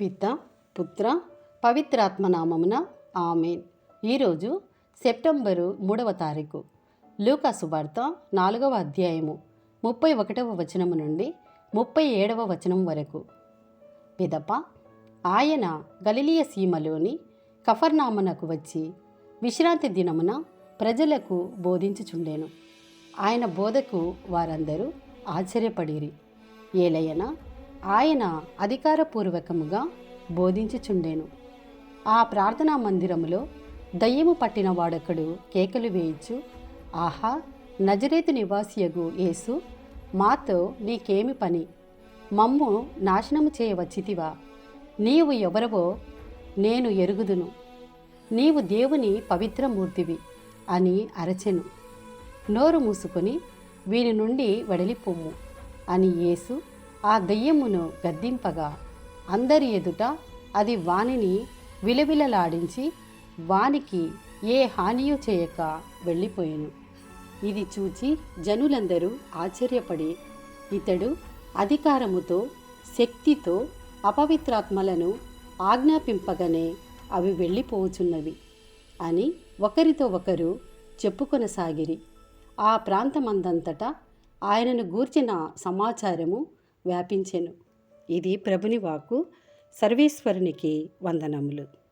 పిత పుత్ర పవిత్రాత్మ నామమున ఆమెన్. ఈరోజు సెప్టెంబరు మూడవ తారీఖు. లూకాసు వార్త నాలుగవ అధ్యాయము ముప్పై ఒకటవ వచనము నుండి ముప్పై ఏడవ వచనం వరకు. పిదప ఆయన గలిలియ సీమలోని కఫర్నామనకు వచ్చి విశ్రాంతి దినమున ప్రజలకు బోధించుచుండెను. ఆయన బోధకు వారందరూ ఆశ్చర్యపడిరి. ఏలయన ఆయన అధికారపూర్వకముగా బోధించుచుండెను. ఆ ప్రార్థనా మందిరములో దయ్యము పట్టిన వాడొకడు కేకలు వేయచ్చు ఆహా నజరేతు నివాసియగు యేసు మాతో నీకేమి పని? మమ్ము నాశనము చేయవచ్చితివా నీవు ఎవరవో నేను ఎరుగుదును. నీవు దేవుని పవిత్రమూర్తివి అని అరచెను. నోరు మూసుకొని వీరి నుండి వెడలిపోము అని యేసు ఆ దెయ్యమును గద్దింపగా అందరి ఎదుట అది వానిని విలవిలలాడించి వానికి ఏ హానియు చేయక వెళ్ళిపోయాను. ఇది చూచి జనులందరూ ఆశ్చర్యపడి ఇతడు అధికారముతో శక్తితో అపవిత్రాత్మలను ఆజ్ఞాపింపగానే అవి వెళ్ళిపోవుచున్నవి అని ఒకరితో ఒకరు చెప్పుకొనసాగిరి. ఆ ప్రాంతమందంతటా ఆయనను గూర్చిన సమాచారము వ్యాపించెను. ఇది ప్రభుని వాక్కు. సర్వేశ్వరునికి వందనములు.